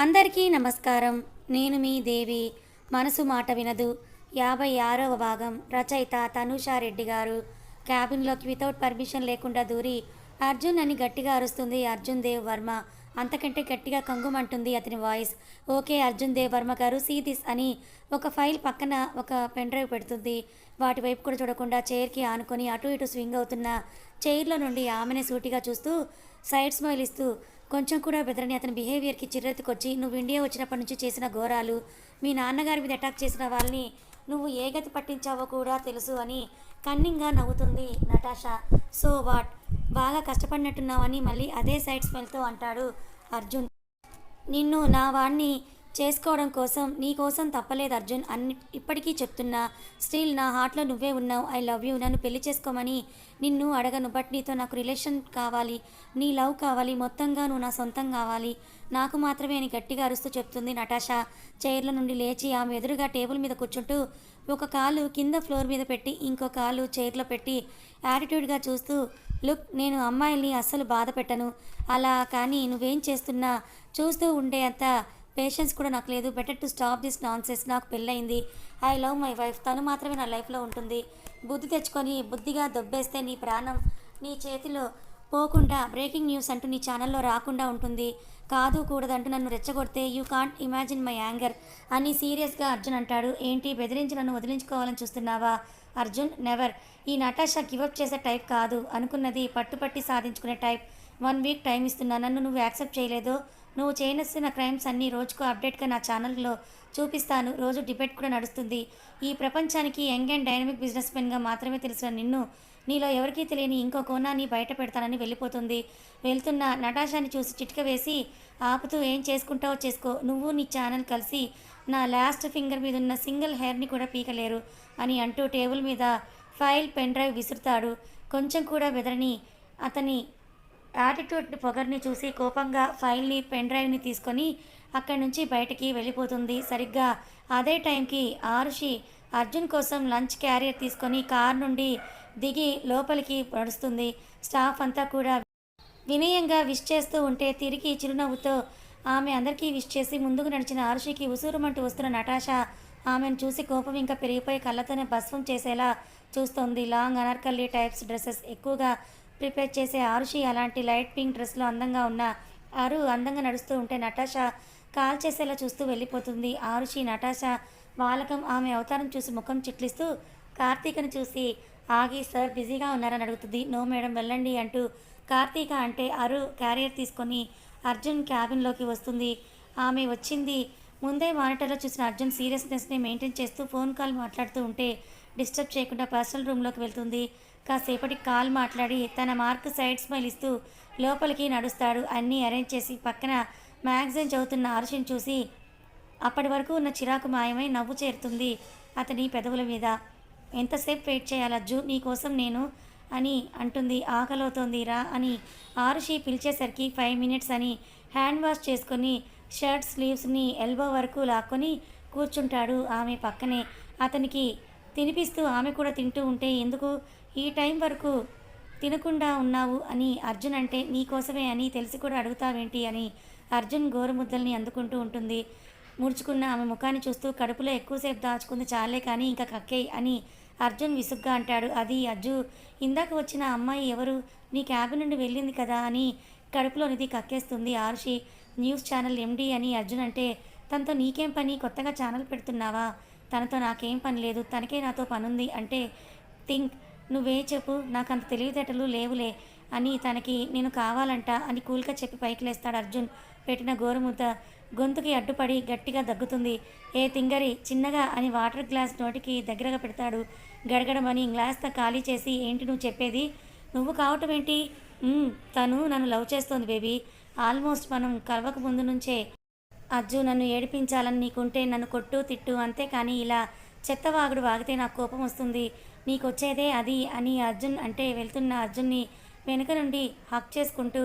అందరికీ నమస్కారం. నేను మీ దేవి. మనసు మాట వినదు. యాభై ఆరవ భాగం. రచయిత తనుషారెడ్డి గారు. క్యాబిన్లోకి వితౌట్ పర్మిషన్ లేకుండా దూరి అర్జున్ అని గట్టిగా అరుస్తుంది అర్జున్ దేవ్ వర్మ. అంతకంటే గట్టిగా కంగుమంటుంది అతని voice okay Arjun Dev Varma garu see this అని ఒక ఫైల్ పక్కన ఒక పెన్ డ్రైవ్ పెడుతుంది. వాటి వైపు కూడా చూడకుండా చైర్కి ఆనుకొని అటు ఇటు స్వింగ్ అవుతున్న చైర్లో నుండి ఆమెనే సూటిగా చూస్తూ సైడ్ స్మైల్ ఇస్తూ కొంచెం కూడా బెదరని అతని బిహేవియర్కి చిర్రెత్తుకొచ్చి నువ్వు ఇండియా వచ్చినప్పటి నుంచి చేసిన ఘోరాలు మీ నాన్నగారి మీద అటాక్ చేసిన వాళ్ళని నువ్వు ఏ గతి పట్టించావో కూడా తెలుసు అని కన్నింగ్గా నవ్వుతుంది నటాషా. So what? బాగా కష్టపడినట్టున్నావని మళ్ళీ అదే సైడ్ స్మెల్తో అంటాడు అర్జున్. నిన్ను నా వాణ్ణి చేసుకోవడం కోసం నీ కోసం తప్పలేదు అర్జున్. అన్ని ఇప్పటికీ చెప్తున్నా స్టిల్ నా హార్ట్లో నువ్వే ఉన్నావు. I love you. నన్ను పెళ్ళి చేసుకోమని నిన్ను అడగను. బట్ నీతో నాకు రిలేషన్ కావాలి. నీ లవ్ కావాలి. మొత్తంగా నువ్వు నా సొంతం కావాలి. నాకు మాత్రమే అని గట్టిగా అరుస్తూ చెప్తుంది నటాషా. చైర్ల నుండి లేచి ఆమె ఎదురుగా టేబుల్ మీద కూర్చుంటూ ఒక కాలు కింద ఫ్లోర్ మీద పెట్టి ఇంకో కాలు చైర్లో పెట్టి యాటిట్యూడ్గా చూస్తూ లుక్ నేను అమ్మాయిల్ని అస్సలు బాధ పెట్టను. అలా కానీ నువ్వేం చేస్తున్నా? చూస్తూ ఉండే అంతా పేషెన్స్ కూడా నాకు లేదు better to stop this nonsense నాకు పెళ్ళయింది. ఐ లవ్ మై వైఫ్ తను మాత్రమే నా లైఫ్లో ఉంటుంది. బుద్ధి తెచ్చుకొని బుద్ధిగా దొబ్బేస్తే నీ ప్రాణం నీ చేతిలో పోకుండా బ్రేకింగ్ న్యూస్ అంటూ నీ ఛానల్లో రాకుండా ఉంటుంది. కాదు కూడదంటూ నన్ను రెచ్చగొడితే you can't imagine my anger అని సీరియస్గా అర్జున్ అంటాడు. ఏంటి బెదిరించి నన్ను వదిలించుకోవాలని చూస్తున్నావా? అర్జున్ నెవర్ ఈ నటాషా గివప్ చేసే టైప్ కాదు. అనుకున్నది పట్టుపట్టి సాధించుకునే టైప్ వన్ వీక్ టైం ఇస్తున్నా. నన్ను నువ్వు యాక్సెప్ట్ చేయలేదు. నువ్వు చేయనస్తున్న క్రైమ్స్ అన్నీ రోజుకు అప్డేట్గా నా ఛానల్లో చూపిస్తాను. రోజు డిబేట్ కూడా నడుస్తుంది. ఈ ప్రపంచానికి యంగ్ అండ్ డైనమిక్ బిజినెస్ మెన్గా మాత్రమే తెలిసిన నిన్ను నీలో ఎవరికీ తెలియని ఇంకో కోణాన్ని బయట పెడతానని వెళ్ళిపోతుంది. వెళ్తున్న నటాషాని చూసి చిట్క వేసి ఆపుతూ ఏం చేసుకుంటావో చేసుకో. నువ్వు నీ ఛానల్ కలిసి నా లాస్ట్ ఫింగర్ మీద ఉన్న సింగిల్ హెయిర్ని కూడా పీకలేరు అని అంటూ టేబుల్ మీద ఫైల్ పెన్ డ్రైవ్ విసురుతాడు. కొంచెం కూడా బెదరని అతని యాటిట్యూడ్ పొగర్ని చూసి కోపంగా ఫైల్ని పెన్ డ్రైవ్ని తీసుకొని అక్కడి నుంచి బయటికి వెళ్ళిపోతుంది. సరిగ్గా అదే టైంకి ఆరుషి అర్జున్ కోసం లంచ్ క్యారియర్ తీసుకొని కార్ నుండి దిగి లోపలికి నడుస్తుంది. స్టాఫ్ అంతా కూడా వినయంగా విష్ చేస్తూ ఉంటే తిరిగి చిరునవ్వుతో ఆమె అందరికీ విష్ చేసి ముందుకు నడిచిన ఆరుషికి ఉసూరుమంటూ వస్తున్న నటాషా ఆమెను చూసి కోపం ఇంకా పెరిగిపోయి కళ్ళతోనే భస్వం చేసేలా చూస్తోంది. లాంగ్ అనార్కల్లీ టైప్స్ డ్రెస్సెస్ ఎక్కువగా ప్రిపేర్ చేసే ఆరుషి అలాంటి లైట్ పింక్ డ్రెస్లో అందంగా ఉన్న ఆరు అందంగా నడుస్తూ ఉంటే నటాషా కాల్ చేసేలా చూస్తూ వెళ్ళిపోతుంది. ఆరుషి నటాషా వాలకం ఆమె అవతారం చూసి ముఖం చిట్లిస్తూ కార్తీక్ను చూసి ఆగి సార్ బిజీగా ఉన్నారని అడుగుతుంది. నో మేడం వెళ్ళండి అంటూ కార్తీక అంటే అరు క్యారియర్ తీసుకొని అర్జున్ క్యాబిన్లోకి వస్తుంది. ఆమె వచ్చింది. ముందే మానిటర్లో చూసిన అర్జున్ సీరియస్నెస్ని మెయింటైన్ చేస్తూ ఫోన్ కాల్ మాట్లాడుతూ ఉంటే డిస్టర్బ్ చేయకుండా పర్సనల్ రూమ్లోకి వెళ్తుంది. కాసేపటి కాల్ మాట్లాడి తన మార్క్ సైడ్ స్మైల్ ఇస్తూ లోపలికి నడుస్తాడు. అన్నీ అరేంజ్ చేసి పక్కన మ్యాగజైన్ చదువుతున్న అర్షిని చూసి అప్పటి వరకు ఉన్న చిరాకు మాయమై నవ్వు చేరుతుంది అతని పెదవుల మీద. ఎంతసేపు వెయిట్ చేయాలజ్జు నీకోసం నేను అని అంటుంది. ఆకలవుతోంది రా అని ఆరుషి పిలిచేసరికి ఫైవ్ మినిట్స్ అని హ్యాండ్ వాష్ చేసుకొని షర్ట్ స్లీవ్స్ని ఎల్బో వరకు లాక్కొని కూర్చుంటాడు ఆమె పక్కనే. అతనికి తినిపిస్తూ ఆమె కూడా తింటూ ఉంటే ఎందుకు ఈ టైం వరకు తినకుండా ఉన్నావు అని అర్జున్ అంటే నీకోసమే అని తెలిసి కూడా అడుగుతావేంటి అని అర్జున్ గోరుముద్దల్ని అందుకుంటూ ఉంటుంది. ముడుచుకున్న ఆమె ముఖాన్ని చూస్తూ కడుపులో ఎక్కువసేపు దాచుకుంది చాలే కానీ ఇంకా కక్కే అని అర్జున్ విసుగ్గా అంటాడు. అది అజ్జు ఇందాక వచ్చిన అమ్మాయి ఎవరు? నీ క్యాబ్ నుండి వెళ్ళింది కదా అని కడుపులోనిది కక్కేస్తుంది. ఆరుషి న్యూస్ ఛానల్ ఎండి అని అర్జున్ అంటే తనతో నీకేం పని? కొత్తగా ఛానల్ పెడుతున్నావా? తనతో నాకేం పని లేదు. తనకే నాతో పనుంది అంటే థింక్ నువ్వే చెప్పు నాకు అంత తెలివితేటలు లేవులే అని తనకి నేను కావాలంట అని కూల్గా చెప్పి పైకి లేస్తాడు అర్జున్. పెట్టిన గోరుముద్ద గొంతుకి అడ్డుపడి గట్టిగా దగ్గుతుంది. ఏ తింగరి చిన్నగా అని వాటర్ గ్లాస్ నోటికి దగ్గరగా పెడతాడు. గడగడమని గ్లాస్తో ఖాళీ చేసి ఏంటి నువ్వు చెప్పేది? నువ్వు కావటం ఏంటి? తను నన్ను లవ్ చేస్తోంది బేబీ. ఆల్మోస్ట్ మనం కలవక ముందు నుంచే అజ్జు నన్ను ఏడిపించాలని నీకుంటే నన్ను కొట్టు తిట్టు అంతేకాని ఇలా చెత్తవాగుడు వాగితే నాకు కోపం వస్తుంది. నీకొచ్చేదే అది అని అర్జున్ అంటే వెళ్తున్న అర్జున్ని వెనుక నుండి హక్ చేసుకుంటూ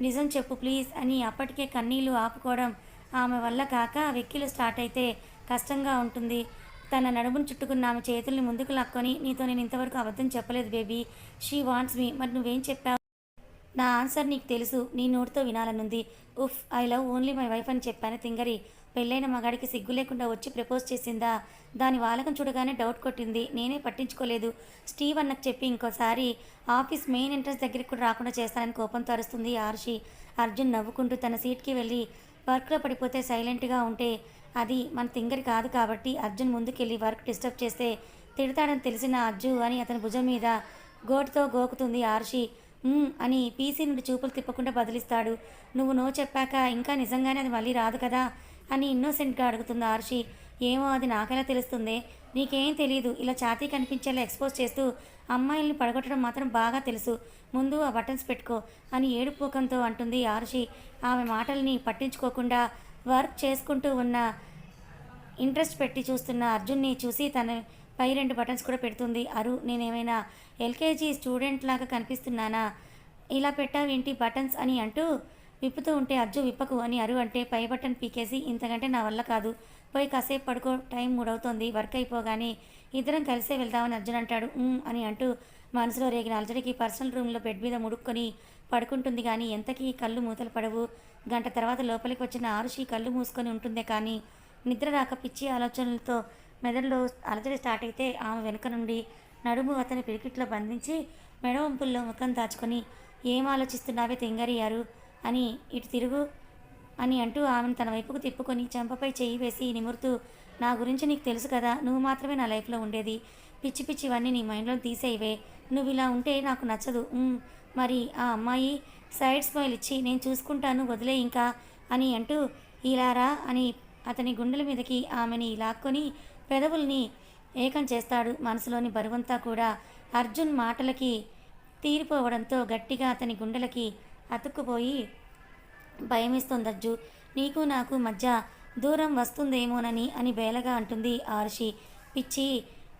నిజం చెప్పు ప్లీజ్ అని అప్పటికే కన్నీళ్ళు ఆపుకోవడం ఆమె వల్ల కాక వెక్కిలు స్టార్ట్ అయితే కష్టంగా ఉంటుంది. తన నడుమును చుట్టుకున్న ఆమె చేతుల్ని ముందుకు లాక్కొని నీతో నేను ఇంతవరకు అబద్ధం చెప్పలేదు బేబీ. షీ వాంట్స్ మీ. మరి నువ్వేం చెప్పావు? నా ఆన్సర్ నీకు తెలుసు. నీ నోటితో వినాలనుంది. ఉఫ్ I love only my wife అని చెప్పాను తింగరి పెళ్ళైన మగాడికి సిగ్గు లేకుండా వచ్చి ప్రపోజ్ చేసిందా? దాని వాలకం చూడగానే డౌట్ కొట్టింది. నేనే పట్టించుకోలేదు. స్టీవ్ అన్నకు చెప్పి ఇంకోసారి ఆఫీస్ మెయిన్ ఎంట్రన్స్ దగ్గరికి కూడా రాకుండా చేస్తానని కోపంతో అరుస్తుంది ఆర్షి. అర్జున్ నవ్వుకుంటూ తన సీట్కి వెళ్ళి వర్క్లో పడిపోతే సైలెంట్గా ఉంటే అది మన తింగరి కాదు కాబట్టి అర్జున్ ముందుకెళ్ళి వర్క్ డిస్టర్బ్ చేస్తే తిడతాడని తెలిసిన అర్జు అని అతని భుజం మీద గోటుతో గోకుతుంది ఆర్షి. అని పీసీ నుండి చూపులు తిప్పకుండా బదిలిస్తాడు. నువ్వు నో చెప్పాక ఇంకా నిజంగానే అది మళ్ళీ రాదు కదా? అని ఇన్నోసెంట్గా అడుగుతుంది ఆర్షి. ఏమో అది నాకెలా తెలుస్తుంది? నీకేం తెలియదు ఇలా ఛాతీ కనిపించేలా ఎక్స్పోజ్ చేస్తూ అమ్మాయిల్ని పడగొట్టడం మాత్రం బాగా తెలుసు. ముందు ఆ బటన్స్ పెట్టుకో అని ఏడుపోకంతో అంటుంది ఆర్షి. ఆమె మాటల్ని పట్టించుకోకుండా వర్క్ చేసుకుంటూ ఉన్న ఇంట్రెస్ట్ పెట్టి చూస్తున్న అర్జున్ని చూసి తన పై రెండు బటన్స్ కూడా పెడుతుంది. అరు నేనేమైనా ఎల్కేజీ స్టూడెంట్ లాగా కనిపిస్తున్నానా? ఇలా పెట్టావేంటి బటన్స్ అని అంటూ విప్పుతూ ఉంటే అర్జు విప్పకు అని అరు అంటే పై బటన్ పీకేసి ఇంతకంటే నా వల్ల కాదు. పోయి కాసేపు పడుకో టైం మూడవుతోంది వర్క్ అయిపోగానే ఇద్దరం కలిసే వెళ్దామని అర్జున్ అంటాడు. అని అంటూ మనసులో రేగిన అలజడికి పర్సనల్ రూమ్లో బెడ్ మీద ముడుక్కొని పడుకుంటుంది కానీ ఎంతకీ కళ్ళు మూతలు పడవు. గంట తర్వాత లోపలికి వచ్చిన ఆరుషి కళ్ళు మూసుకొని ఉంటుందే కానీ నిద్ర రాక పిచ్చి ఆలోచనలతో మెదడులో అలజడి స్టార్ట్ అయితే ఆమె వెనుక నుండి నడుము అతని పిరికిట్లో బంధించి మెడ వంపుల్లో ముఖం దాచుకొని ఏం ఆలోచిస్తున్నావే తెంగరయ్యారు అని ఇటు తిరుగు అని అంటూ ఆమెను తన వైపుకు తిప్పుకొని చెంపపై చేయి వేసి నిమురుతూ నా గురించి నీకు తెలుసు కదా నువ్వు మాత్రమే నా లైఫ్లో ఉండేది. పిచ్చి పిచ్చివన్నీ నీ మైండ్లో తీసేయవే. నువ్వు ఇలా ఉంటే నాకు నచ్చదు. మరి ఆ అమ్మాయి సైడ్ స్మైల్ ఇచ్చి నేను చూసుకుంటాను వదిలే ఇంకా అని అంటూ ఇలారా అని అతని గుండెల మీదకి ఆమెని లాక్కొని పెదవుల్ని ఏకం చేస్తాడు. మనసులోని బరువంతా కూడా అర్జున్ మాటలకి తీరిపోవడంతో గట్టిగా అతని గుండెలకి అతుక్కుపోయి భయమిస్తుందజ్జు అజ్జు నీకు నాకు మధ్య దూరం వస్తుందేమోనని అని బేలగా అంటుంది ఆర్షి పిచ్చి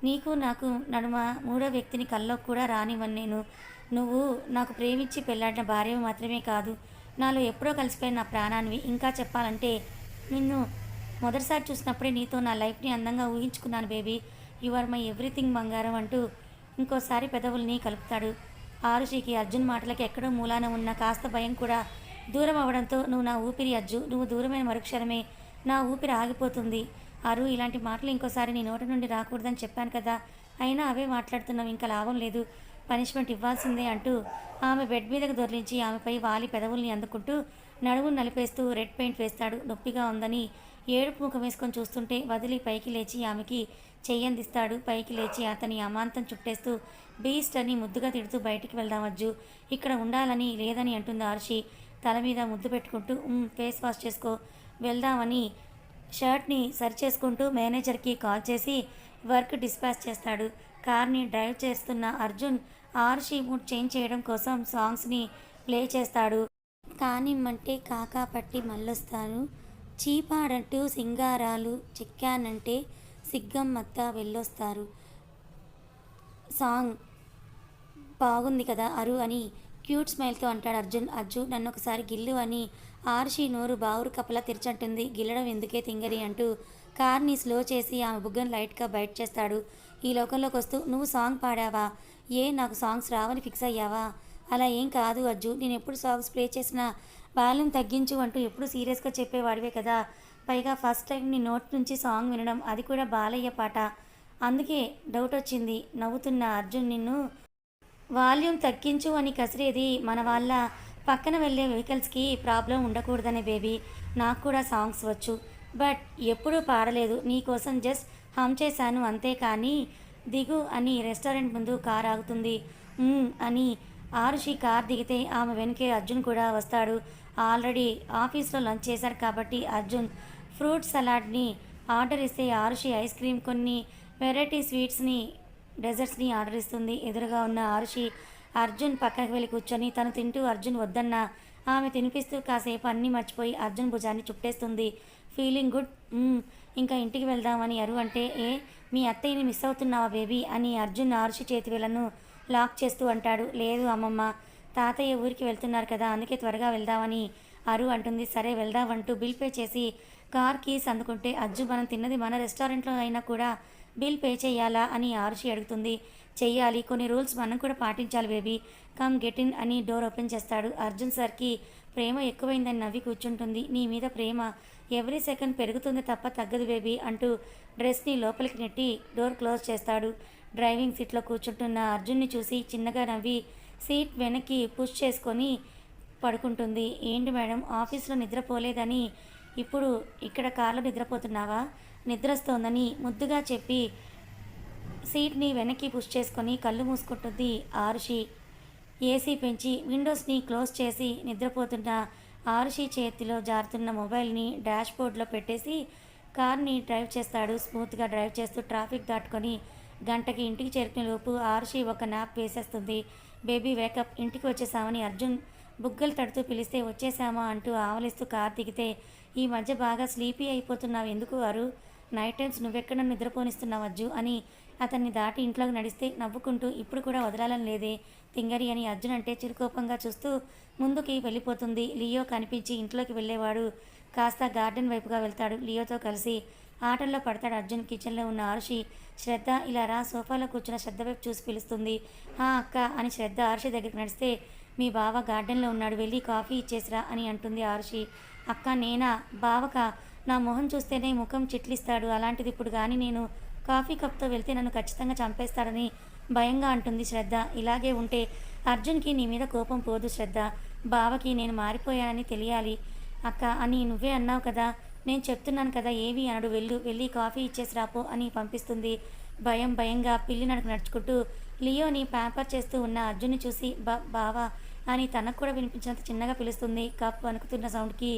నీకు నాకు నడుమ మూడో వ్యక్తిని కల్లో కూడా రానివ్వను నేను. నువ్వు నాకు ప్రేమించి పెళ్ళాడిన భార్య మాత్రమే కాదు నాలో ఎప్పుడో కలిసిపోయిన నా ప్రాణాన్ని ఇంకా చెప్పాలంటే నిన్ను మొదటిసారి చూసినప్పుడే నీతో నా లైఫ్ని అందంగా ఊహించుకున్నాను baby. You are my everything బంగారం అంటూ ఇంకోసారి పెదవుల్ని కలుపుతాడు. ఆరుషికి అర్జున్ మాటలకి ఎక్కడో మూలాన ఉన్న కాస్త భయం కూడా దూరం అవ్వడంతో నువ్వు నా ఊపిరి అజ్జు నువ్వు దూరమైన మరుక్షణమే నా ఊపిరి ఆగిపోతుంది. అరు ఇలాంటి మాటలు ఇంకోసారి నీ నోటి నుండి రాకూడదని చెప్పాను కదా అయినా అవే మాట్లాడుతున్నావు ఇంకా లాభం లేదు. పనిష్మెంట్ ఇవ్వాల్సిందే అంటూ ఆమె బెడ్ మీదకు దొరిలించి ఆమెపై వాలి పెదవుల్ని అందుకుంటూ నడుము నలిపేస్తూ రెడ్ పెయింట్ వేస్తాడు. నొప్పిగా ఉందని ఏడుపు ముఖం వేసుకొని చూస్తుంటే వదిలి పైకి లేచి ఆమెకి చెయ్యందిస్తాడు పైకి లేచి అతని అమాంతం చుట్టేస్తూ బీస్ట్ అని ముద్దుగా తిడుతూ బయటికి వెళ్దాం ఇక్కడ ఉండాలని లేదని అంటుంది ఆర్షి. తల మీద ముద్దు పెట్టుకుంటూ ఫేస్ వాష్ చేసుకో. వెళ్దామని షర్ట్ని సరి చేసుకుంటూ మేనేజర్కి కాల్ చేసి వర్క్ డిస్పాచ్ చేస్తాడు. కార్ని డ్రైవ్ చేస్తున్న అర్జున్ ఆర్షి మూడ్ చేంజ్ చేయడం కోసం సాంగ్స్ని ప్లే చేస్తాడు. కానిమ్మంటే కాకా పట్టి మళ్ళొస్తాను. చీపాడంటూ సింగారాలు చిక్కానంటే సిగ్గమ్మత్త వెళ్ళొస్తారు. సాంగ్ బాగుంది కదా అరు అని క్యూట్ స్మైల్తో అంటాడు అర్జున్. అర్జున్ నన్ను ఒకసారి గిల్లు అని ఆర్షి నోరు బావురు కప్పలా తెరిచంటుంది. గిల్లడం ఎందుకే తింగరి అంటూ కార్ని స్లో చేసి ఆమె బుగ్గను లైట్గా బయట చేస్తాడు. ఈ లోకంలోకి వస్తూ నువ్వు సాంగ్ పాడావా? ఏ నాకు సాంగ్స్ రావని ఫిక్స్ అయ్యావా? అలా ఏం కాదు అజ్జు నేను ఎప్పుడు సాంగ్స్ ప్లే చేసినా వాల్యూమ్ తగ్గించు అంటూ ఎప్పుడు సీరియస్గా చెప్పేవాడివే కదా. పైగా ఫస్ట్ టైం నీ నోట్ నుంచి సాంగ్ వినడం అది కూడా బాలయ్య పాట. అందుకే డౌట్ వచ్చింది. నవ్వుతున్న అర్జున్ నిన్ను వాల్యూమ్ తగ్గించు అని కసిరేది మన వాళ్ళ పక్కన వెళ్ళే వెహికల్స్కి ప్రాబ్లం ఉండకూడదనే బేబీ. నాకు కూడా సాంగ్స్ వచ్చు. బట్ ఎప్పుడూ పాడలేదు. నీకోసం జస్ట్ హమ్ చేశాను అంతే కానీ దిగు అని రెస్టారెంట్ ముందు కార్ ఆగుతుంది. అని ఆరుషి కార్ దిగితే ఆమె వెనుకే అర్జున్ కూడా వస్తాడు. ఆల్రెడీ ఆఫీస్లో లంచ్ చేశారు కాబట్టి అర్జున్ ఫ్రూట్ సలాడ్ని ఆర్డర్ ఇస్తే ఆరుషి ఐస్ క్రీమ్ కొన్ని వెరైటీ స్వీట్స్ని డెజర్ట్స్ని ఆర్డర్ ఇస్తుంది. ఎదురుగా ఉన్న ఆరుషి అర్జున్ పక్కకి వెళ్ళి కూర్చొని తను తింటూ అర్జున్ వద్దన్న ఆమె తినిపిస్తూ కాసేపు అన్నీ మర్చిపోయి అర్జున్ భుజాన్ని చుట్టేస్తుంది. Feeling good. ఇంకా ఇంటికి వెళ్దామని అరు అంటే ఏ మీ అత్తయ్యని మిస్ అవుతున్నావా బేబీ అని అర్జున్ ఆరుషి చేతివేలను లాక్ చేస్తూ అంటాడు. లేదు అమ్మమ్మ తాతయ్య ఊరికి వెళ్తున్నారు కదా అందుకే త్వరగా వెళ్దామని అరు అంటుంది. సరే వెళ్దామంటూ బిల్ పే చేసి కార్ కీస్ అందుకుంటే అజ్జు మనం తిన్నది మన రెస్టారెంట్లో అయినా కూడా బిల్ పే చేయాలా అని ఆరుషి అడుగుతుంది. చెయ్యాలి కొన్ని రూల్స్ మనం కూడా పాటించాలి బేబీ. కమ్ గెట్ ఇన్ అని డోర్ ఓపెన్ చేస్తాడు. అర్జున్ సార్కి ప్రేమ ఎక్కువైందని నవ్వి కూర్చుంటుంది. నీ మీద ప్రేమ ఎవ్రీ సెకండ్ పెరుగుతుంది తప్ప తగ్గదు బేబీ అంటూ డ్రెస్ని లోపలికి నెట్టి డోర్ క్లోజ్ చేస్తాడు. డ్రైవింగ్ సీట్లో కూర్చుంటున్న అర్జున్ని చూసి చిన్నగా నవ్వి సీట్ వెనక్కి పుష్ చేసుకొని పడుకుంటుంది. ఏంటి మేడం ఆఫీస్లో నిద్రపోలేదని ఇప్పుడు ఇక్కడ కార్లో నిద్రపోతున్నావా? నిద్రస్తోందని ముద్దుగా చెప్పి సీట్ని వెనక్కి పుష్ చేసుకొని కళ్ళు మూసుకుంటుంది ఆరుషి. ఏసీ పెంచి విండోస్ని క్లోజ్ చేసి నిద్రపోతున్న ఆరుషి చేతిలో జారుతున్న మొబైల్ని డాష్ బోర్డ్లో పెట్టేసి కార్ని డ్రైవ్ చేస్తాడు. స్మూత్గా డ్రైవ్ చేస్తూ ట్రాఫిక్ దాటుకొని గంటకి ఇంటికి చేరుకునే లోపు ఆరుషి ఒక నాప్ వేసేస్తుంది. బేబీ వేకప్ ఇంటికి వచ్చేసామని అర్జున్ బుగ్గలు తడుతూ పిలిస్తే వచ్చేసామా అంటూ ఆవలిస్తూ కార్ దిగితే ఈ మధ్య బాగా స్లీపీ అయిపోతున్నావు. ఎందుకు వారు నైట్ టైమ్స్ నువ్వెక్కడ నిద్రపోనిస్తున్నావు అజ్జు? అని అతన్ని దాటి ఇంట్లోకి నడిస్తే నవ్వుకుంటూ ఇప్పుడు కూడా వదలాలని లేదే. తింగరి అని అర్జున్ అంటే చిరుకోపంగా చూస్తూ ముందుకి వెళ్ళిపోతుంది. లియో కనిపించి ఇంట్లోకి వెళ్ళేవాడు. కాస్త గార్డెన్ వైపుగా వెళ్తాడు లియోతో కలిసి. ఆటల్లో పడతాడు అర్జున్. కిచెన్లో ఉన్న ఆరుషి శ్రద్ధ ఇలా రా సోఫాలో కూర్చున్న శ్రద్ధ వైపు చూసి పిలుస్తుంది. హా అక్క అని శ్రద్ధ ఆరుషి దగ్గరికి నడిస్తే మీ బావ గార్డెన్లో ఉన్నాడు వెళ్ళి కాఫీ ఇచ్చేసిరా అని అంటుంది ఆరుషి. అక్క నేనా? బావక నా మొహం చూస్తేనే ముఖం చిట్లిస్తాడు. అలాంటిది ఇప్పుడు కానీ నేను కాఫీ కప్తో వెళ్తే నన్ను ఖచ్చితంగా చంపేస్తాడని భయంగా అంటుంది శ్రద్ధ. ఇలాగే ఉంటే అర్జున్కి నీ మీద కోపం పోదు శ్రద్ధ. బావకి నేను మారిపోయానని తెలియాలి. అక్క అని నువ్వే అన్నావు కదా నేను చెప్తున్నాను కదా ఏవి అనడు వెళ్ళు వెళ్ళి కాఫీ ఇచ్చేసి రాపో అని పంపిస్తుంది. భయం భయంగా పిల్లి నడుకు నడుచుకుంటూ లియోని ప్యాంపర్ చేస్తూ ఉన్న అర్జున్ని చూసి బా బావా అని తనకు కూడా వినిపించినంత చిన్నగా పిలుస్తుంది. కప్ వణుకుతున్న సౌండ్కి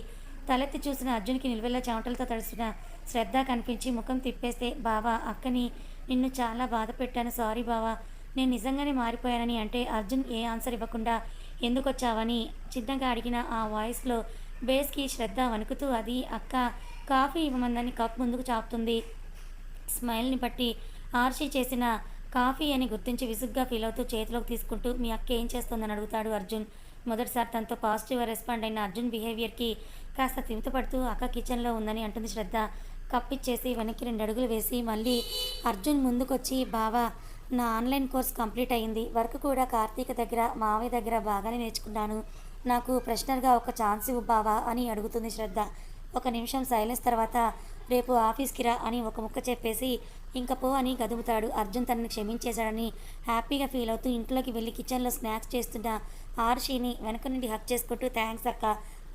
తలెత్తి చూసిన అర్జున్కి నిలువెల్లా చెమటలతో తడిసిన శ్రద్ధ కనిపించి ముఖం తిప్పేస్తే బావా అక్కని నిన్ను చాలా బాధ పెట్టాను. సారీ బావా నేను నిజంగానే మారిపోయానని అంటే అర్జున్ ఏ ఆన్సర్ ఇవ్వకుండా ఎందుకు వచ్చావని? చిన్నగా అడిగిన ఆ వాయిస్లో బేస్కి శ్రద్ధ వణుకుతూ అది అక్క కాఫీ ఇవ్వమందని కప్ ముందుకు చాపుతుంది. స్మైల్ని బట్టి ఆర్షి చేసిన కాఫీ అని గుర్తించి విసుగ్గా ఫీల్ అవుతూ చేతిలోకి తీసుకుంటూ మీ అక్క ఏం చేస్తుందని అడుగుతాడు అర్జున్. మొదటిసారి తనతో పాజిటివ్గా రెస్పాండ్ అయిన అర్జున్ బిహేవియర్కి కాస్త తిమితపడుతూ అక్క కిచెన్లో ఉందని అంటుంది శ్రద్ధ. కప్పిచ్చేసి వెనక్కి రెండు అడుగులు వేసి మళ్ళీ అర్జున్ ముందుకొచ్చి బావా నా ఆన్లైన్ కోర్స్ కంప్లీట్ అయింది వర్క్ కూడా కార్తీక దగ్గర మావయ్య దగ్గర బాగానే నేర్చుకున్నాను. నాకు ఫ్రెషనర్గా ఒక ఛాన్స్ ఇవ్వు బావా అని అడుగుతుంది శ్రద్ధ. ఒక నిమిషం సైలెన్స్ తర్వాత రేపు ఆఫీస్కి రా అని ఒక ముక్క చెప్పేసి ఇంక పో అని గదుముతాడు అర్జున్ తనని క్షమించేశాడని హ్యాపీగా ఫీల్ అవుతూ ఇంట్లోకి వెళ్ళి కిచెన్లో స్నాక్స్ చేస్తున్న ఆర్షిని వెనక నుండి హక్ చేసుకుంటూ థ్యాంక్స్ అక్క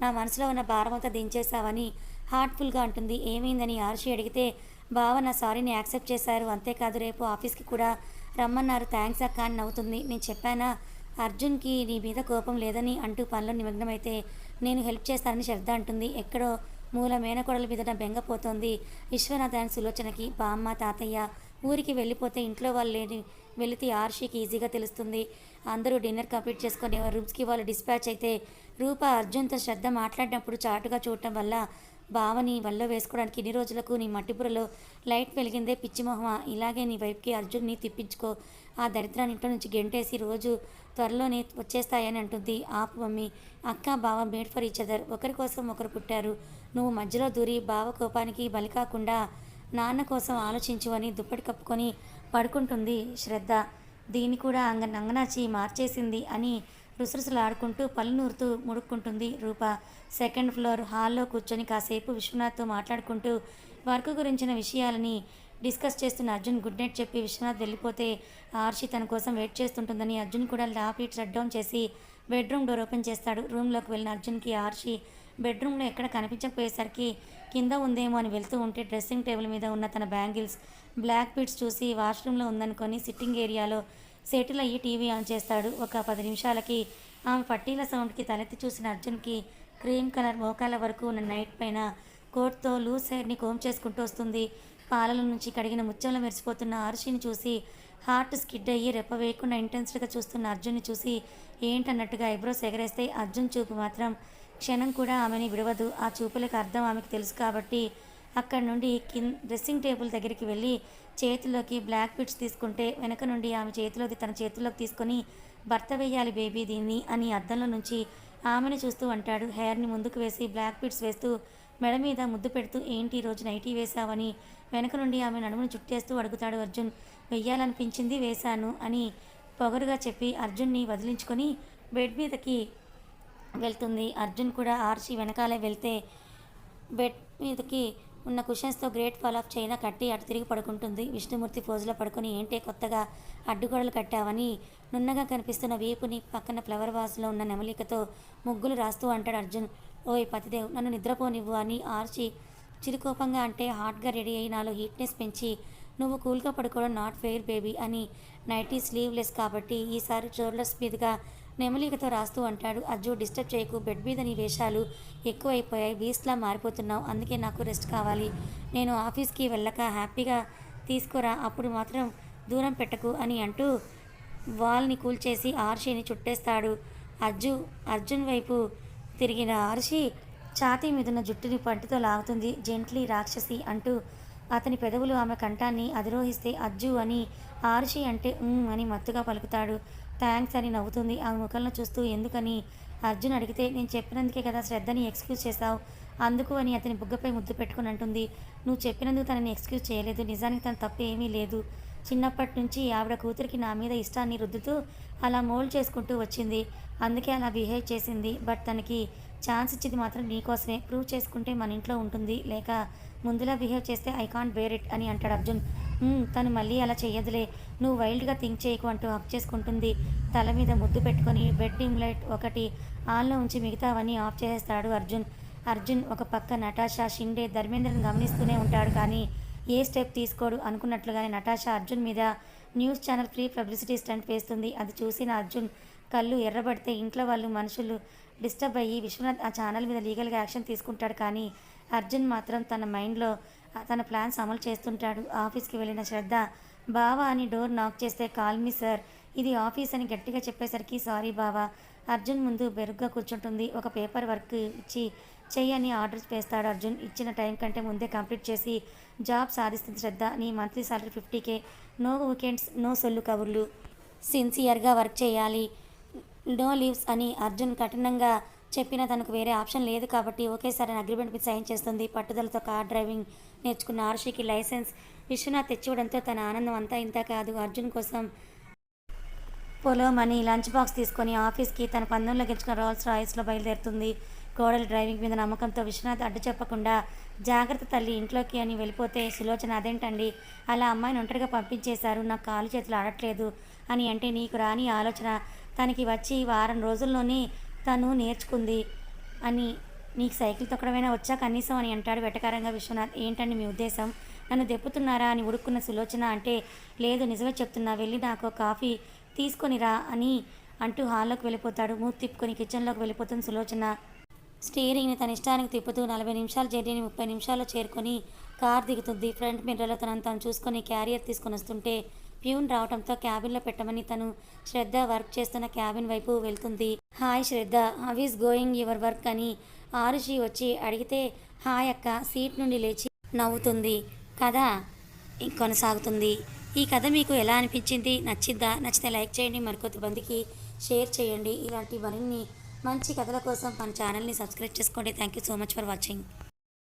నా మనసులో ఉన్న భారమంతా దించేశావని హార్ట్ఫుల్గా అంటుంది. ఏమైందని ఆర్షి అడిగితే బావ నా సారీని యాక్సెప్ట్ చేశారు. అంతేకాదు రేపు ఆఫీస్కి కూడా రమ్మన్నారు. థ్యాంక్స్ అక్క అని నవ్వుతుంది. నేను చెప్పానా? అర్జున్కి నీ మీద కోపం లేదని అంటూ పనిలో నిమగ్నమైతే నేను హెల్ప్ చేస్తానని శ్రద్ధ అంటుంది. ఎక్కడో మూల మేనకోడల మీద బెంగపోతోంది. విశ్వనాథ్ అండ్ సులోచనకి బామ్మ తాతయ్య ఊరికి వెళ్ళిపోతే ఇంట్లో వాళ్ళు లేని వెళితే ఆర్షికి ఈజీగా తెలుస్తుంది. అందరూ డిన్నర్ కంప్లీట్ చేసుకొని రూమ్స్కి వాళ్ళు డిస్పాచ్ అయితే రూప అర్జున్తో శ్రద్ధ మాట్లాడినప్పుడు చాటుగా చూడటం వల్ల బావని వల్ల వేసుకోవడానికి ఇన్ని రోజులకు నీ మట్టిపురలో లైట్ వెలిగిందే పిచ్చిమొహమా ఇలాగే నీ వైపుకి అర్జున్ని తిప్పించుకో. ఆ దరిద్రాన్ని ఇంట్లో నుంచి గెంటేసి రోజు త్వరలోనే వచ్చేస్తాయని అంటుంది. ఆపు మమ్మీ. అక్క బావ మేడ్ ఫర్ ఈచ్ అదర్. ఒకరి కోసం ఒకరు పుట్టారు. నువ్వు మధ్యలో దూరి బావ కోపానికి బలి కాకుండా నాన్న కోసం ఆలోచించు అని దుప్పటి కప్పుకొని పడుకుంటుంది శ్రద్ధ. దీన్ని కూడా అంగ నంగనాచి మార్చేసింది అని రుసరుసలాడుకుంటూ పళ్ళు నూరుతూ ముడుక్కుంటుంది రూప. సెకండ్ ఫ్లోర్ హాల్లో కూర్చొని కాసేపు విశ్వనాథ్తో మాట్లాడుకుంటూ వర్క్ గురించిన విషయాలని డిస్కస్ చేస్తున్న అర్జున్ గుడ్ నైట్ చెప్పి విశ్వనాథ్ వెళ్ళిపోతే ఆర్షి తన కోసం వెయిట్ చేస్తుంటుందని అర్జున్ కూడా ల్యాప్ షట్ డౌన్ చేసి బెడ్రూమ్ డోర్ ఓపెన్ చేస్తాడు. రూమ్లోకి వెళ్ళిన అర్జున్కి ఆర్షి బెడ్రూమ్లో ఎక్కడ కనిపించకపోయేసరికి కింద ఉందేమో అని వెళ్తూ ఉంటే డ్రెస్సింగ్ టేబుల్ మీద ఉన్న తన బ్యాంగిల్స్ బ్లాక్ బీట్స్ చూసి వాష్రూమ్లో ఉందనుకొని సిట్టింగ్ ఏరియాలో సెటిల్ అయ్యి టీవీ ఆన్ చేస్తాడు. ఒక పది నిమిషాలకి ఆమె పట్టీల సౌండ్కి తలెత్తి చూసిన అర్జున్కి క్రీమ్ కలర్ మోకాల వరకు ఉన్న నైట్ పైన కోట్తో లూజ్ హెయిర్ని కోమ్ చేసుకుంటూ వస్తుంది. పాలల నుంచి కడిగిన ముత్యంలో మెరిసిపోతున్న ఆర్షిని చూసి హార్ట్ స్కిడ్ అయ్యి రెప్ప వేయకుండా ఇంటెన్స్డ్గా చూస్తున్న అర్జున్ని చూసి ఏంటన్నట్టుగా ఐబ్రోస్ ఎగరేస్తే అర్జున్ చూపు మాత్రం క్షణం కూడా ఆమెని విడవదు. ఆ చూపులకు అర్థం ఆమెకు తెలుసు కాబట్టి అక్కడి నుండి కింద డ్రెస్సింగ్ టేబుల్ దగ్గరికి వెళ్ళి చేతిలోకి బ్లాక్ బిట్స్ తీసుకుంటే వెనక నుండి ఆమె చేతిలోకి తన చేతిలోకి తీసుకొని భర్త వేయాలి బేబీ దీన్ని అని అద్దంలో నుంచి ఆమెను చూస్తూ అంటాడు. హెయిర్ని ముందుకు వేసి బ్లాక్ బిట్స్ వేస్తూ మెడ మీద ముద్దు పెడుతూ ఏంటి ఈ రోజు నైటీ వేశావని వెనక నుండి ఆమె నడుమును చుట్టేస్తూ అడుగుతాడు అర్జున్ వెయ్యాలనిపించింది వేశాను అని పొగరుగా చెప్పి అర్జున్ని వదిలించుకొని బెడ్ మీదకి వెళ్తుంది. అర్జున్ కూడా ఆర్చి వెనకాలే వెళ్తే బెడ్ మీదకి ఉన్న కుషన్స్తో గ్రేట్ ఫాల్ ఆఫ్ చైనా కట్టి అటు తిరిగి పడుకుంటుంది. విష్ణుమూర్తి ఫోజులో పడుకొని ఏంటే కొత్తగా అడ్డుగోడలు కట్టావని నున్నగా కనిపిస్తున్న వీపుని పక్కన ఫ్లవర్ వాస్లో ఉన్న నెమలికతో ముగ్గులు రాస్తూ అంటాడు అర్జున్. ఓయ్ పతిదేవ్ నన్ను నిద్రపోనివ్వు అని ఆర్చి చిరుకోపంగా అంటే హాట్గా రెడీ అయి నాలో హీట్నెస్ పెంచి నువ్వు కూల్గా పడుకోవడం నాట్ ఫెయిర్ బేబీ అని నైటీ స్లీవ్లెస్ కాబట్టి ఈసారి షోల్డర్స్ మీదుగా నెమలికతో రాస్తూ అంటాడు. అజ్జు డిస్టర్బ్ చేయకు. బెడ్ మీద నీ వేషాలు ఎక్కువైపోయాయి. వీస్లా మారిపోతున్నావు. అందుకే నాకు రెస్ట్ కావాలి. నేను ఆఫీస్కి వెళ్ళక హ్యాపీగా తీసుకురా. అప్పుడు మాత్రం దూరం పెట్టకు అని అంటూ వాల్ని కూల్చేసి ఆర్షిని చుట్టేస్తాడు. అజ్జు అర్జున్ వైపు తిరిగిన ఆర్షి ఛాతీ మీదున్న జుట్టుని పంటితో లాగుతుంది జెంట్లీ రాక్షసి అంటూ అతని పెదవులు ఆమె కంఠాన్ని అధిరోహిస్తే అజ్జు అని ఆర్షి అంటే అని మత్తుగా పలుకుతాడు. థ్యాంక్స్ అని నవ్వుతుంది. ఆమె ముఖంలో చూస్తూ ఎందుకని? అర్జున్ అడిగితే నేను చెప్పినందుకే కదా శ్రద్ధని ఎక్స్క్యూజ్ చేశావు. అందుకు అని అతని బుగ్గపై ముద్దు పెట్టుకుని అంటుంది. నువ్వు చెప్పినందుకు తనని ఎక్స్క్యూజ్ చేయలేదు. నిజానికి తన తప్పు ఏమీ లేదు. చిన్నప్పటి నుంచి ఆవిడ కూతురికి నా మీద ఇష్టాన్ని రుద్దుతూ అలా మోల్డ్ చేసుకుంటూ వచ్చింది. అందుకే అలా బిహేవ్ చేసింది. బట్ తనకి ఛాన్స్ ఇచ్చింది మాత్రం నీకోసమే ప్రూవ్ చేసుకుంటే మన ఇంట్లో ఉంటుంది. లేక ముందులా బిహేవ్ చేస్తే ఐ కాంట్ బేర్ ఇట్ అని అంటాడు అర్జున్. తను మళ్ళీ అలా చేయదులే నువ్వు వైల్డ్గా థింక్ చేయకు అంటూ హక్ చేసుకుంటుంది. తల మీద ముద్దు పెట్టుకొని బెడ్ లైట్ ఒకటి ఆన్లో ఉంచి మిగతావన్నీ ఆఫ్ చేసేస్తాడు అర్జున్. అర్జున్ ఒక పక్క నటాషా షిండే ధర్మేంద్రని గమనిస్తూనే ఉంటాడు. కానీ ఏ స్టెప్ తీసుకోడు అనుకున్నట్లుగానే నటాషా అర్జున్ మీద news channel free publicity stunt వేస్తుంది. అది చూసిన అర్జున్ కళ్ళు ఎర్రబడితే ఇంట్లో వాళ్ళు మనుషులు డిస్టర్బ్ అయ్యి విశ్వనాథ్ ఆ ఛానల్ మీద లీగల్గా యాక్షన్ తీసుకుంటాడు. కానీ అర్జున్ మాత్రం తన మైండ్లో తన ప్లాన్స్ అమలు చేస్తుంటాడు. ఆఫీస్కి వెళ్ళిన శ్రద్ధ బావా అని డోర్ నాక్ చేస్తే కాల్ మీ సార్. ఇది ఆఫీస్ అని గట్టిగా చెప్పేసరికి సారీ బావా. అర్జున్ ముందు బెరుగ్గా కూర్చుంటుంది. ఒక పేపర్ వర్క్ ఇచ్చి చెయ్యని ఆర్డర్స్ చేస్తాడు అర్జున్. ఇచ్చిన టైం కంటే ముందే కంప్లీట్ చేసి జాబ్ సాధిస్తుంది శ్రద్ధ నీ monthly salary fifty K. No weekends no సొల్లు కబుర్లు. సిన్సియర్గా వర్క్ చేయాలి. నో లీవ్స్ అని అర్జున్ కఠినంగా చెప్పినా తనకు వేరే ఆప్షన్ లేదు కాబట్టి ఒకేసారి అగ్రిమెంట్ మీద సైన్ చేస్తుంది. పట్టుదలతో కార్ డ్రైవింగ్ నేర్చుకున్న ఆర్షికి లైసెన్స్. విశ్వనాథ్ తెచ్చివ్వడంతో తన ఆనందం అంతా ఇంత కాదు. అర్జున్ కోసం పొలో మనీ లంచ్ బాక్స్ తీసుకొని ఆఫీస్కి తన పందెంలో గెలుచుకున్న రోల్స్ రాయిస్లో బయలుదేరుతుంది. కోడల డ్రైవింగ్ మీద నమ్మకంతో విశ్వనాథ్ అడ్డు చెప్పకుండా జాగ్రత్త తల్లి ఇంట్లోకి అని వెళ్ళిపోతే సులోచన అదేంటండి? అలా అమ్మాయిని ఒంటరిగా పంపించేశారు నాకు కాలు చేతులు ఆడట్లేదు అని అంటే నీకు రాని ఆలోచన. తనకి వచ్చి వారం రోజుల్లోనే తను నేర్చుకుంది అని నీకు సైకిల్ తొక్కడమైనా వచ్చా కనీసం అని అంటాడు వెటకారంగా విశ్వనాథ్. ఏంటండి మీ ఉద్దేశం? నన్ను దెప్పుతున్నారా అని ఉడుక్కున్న సులోచన అంటే లేదు నిజమే చెప్తున్నా వెళ్ళి నాకు కాఫీ తీసుకొని రా అని అంటూ హాల్లోకి వెళ్ళిపోతాడు. మూతి తిప్పుకొని కిచెన్లోకి వెళ్ళిపోతుంది సులోచన. స్టీరింగ్ని తన ఇష్టానికి తిప్పుతూ నలభై నిమిషాల జర్నీని ముప్పై నిమిషాల్లో చేరుకొని కార్ దిగుతుంది. ఫ్రంట్ మిర్రర్లో తనను తను చూసుకొని క్యారియర్ తీసుకొని వస్తుంటే ప్యూన్ రావడంతో క్యాబిన్లో పెట్టమని తను శ్రద్ధ వర్క్ చేస్తున్న క్యాబిన్ వైపు వెళ్తుంది. Hi Shraddha how is going your work అని ఆరుషి వచ్చి అడిగితే హాయ్ అక్క సీట్ నుండి లేచి నవ్వుతుంది. కథ కొనసాగుతుంది. ఈ కథ మీకు ఎలా అనిపించింది? నచ్చిద్దా? నచ్చితే లైక్ చేయండి. మరికొంతమందికి షేర్ చేయండి. ఇలాంటి మరిన్ని మంచి కథల కోసం మన ఛానల్ని సబ్స్క్రైబ్ చేసుకోండి. Thank you so much for watching